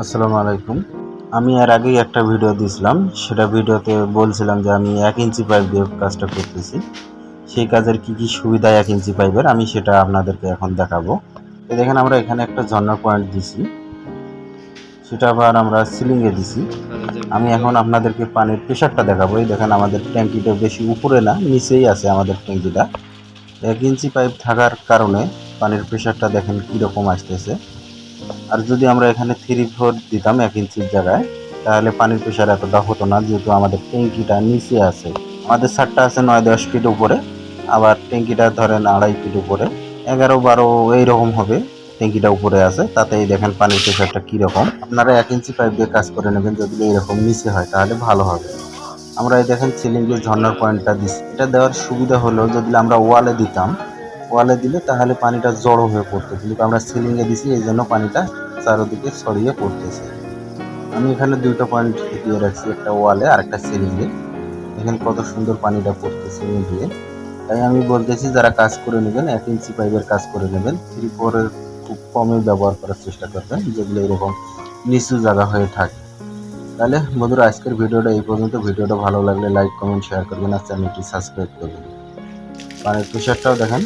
আসসালামু আলাইকুম। আমি এর আগেই একটা ভিডিও দিয়েছিলাম সেটা ভিডিওতে বলছিলাম যে আমি এক ইঞ্চি পাইপ দিয়ে কাজটা করতেছি। সেই কাজের কি কি সুবিধা এক ইঞ্চি পাইপের আমি সেটা আপনাদেরকে এখন দেখাবো। তো দেখেন, আমরা এখানে একটা ঝর্ণা পয়েন্ট দিছি। সেটা আবার আমরা সিলিংয়ে দিছি। আমি এখন আপনাদেরকে পানির প্রেশারটা দেখাবো। এই দেখেন, আমাদের ট্যাঙ্কিটা বেশি উপরে না, নিচেই আছে আমাদের ট্যাঙ্কিটা। এক ইঞ্চি পাইপ থাকার কারণে পানির প্রেশারটা দেখেন কীরকম আসতেছে। আর যদি আমরা এখানে থ্রি ফোর দিতাম এক ইঞ্চির জায়গায়, তাহলে পানির প্রেশার এতটা হতো না, যেহেতু আমাদের ট্যাঙ্কিটা নিচে আছে। আমাদের ছাদটা আছে নয় দশ ফিট উপরে, আবার ট্যাঙ্কিটা ধরেন আড়াই ফিট উপরে। এগারো বারো এইরকম হবে, ট্যাঙ্কিটা উপরে আছে। তাতেই দেখেন পানির প্রেশারটা কীরকম। আপনারা এক ইঞ্চি পাইপ দিয়ে কাজ করে নেবেন, যদি এরকম নিচে হয়, তাহলে ভালো হবে। আমরা এই দেখেন সিলিংয়ে ঝর্ণার পয়েন্টটা দিচ্ছি। এটা দেওয়ার সুবিধা হলো, যদি আমরা ওয়ালে দিতাম ওয়ালে দিলে তাহলে পানিটা জড়ো হয়ে পড়তো। কিন্তু আমরা সিলিংয়ে দিছি, এই জন্য পানিটা চারোদিকে ছড়িয়ে পড়তেছে। আমি এখানে দুইটা পয়েন্ট দিয়ে রাখছি, একটা ওয়ালে আর একটা সিলিংয়ে এখানে কত সুন্দর পানিটা পড়তেছে মিলিয়ে তাই আমি বলতেছি, যারা কাজ করে নেবেন, এক ইঞ্চি পাইপের কাজ করে নেবেন থ্রি ফোরের খুব কমই ব্যবহার করার চেষ্টা করবেন, যেগুলো এরকম নিচু জায়গা হয়ে থাকে। তাহলে বন্ধুরা, আজকের ভিডিওটা এই পর্যন্ত। ভিডিওটা ভালো লাগলে লাইক কমেন্ট শেয়ার করবেন আর চ্যানেলটি সাবস্ক্রাইব করবেন। পানির প্রেশারটাও দেখেন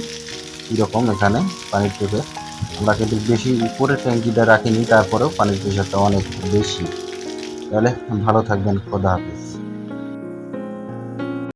কীরকম এখানে, পানির প্রেশার আমরা কিন্তু বেশি উপরে ট্যাঙ্কিটা রাখিনি, তারপরেও পানির প্রেশারটা অনেক বেশি। তাহলে ভালো থাকবেন, খোদা হাফিজ।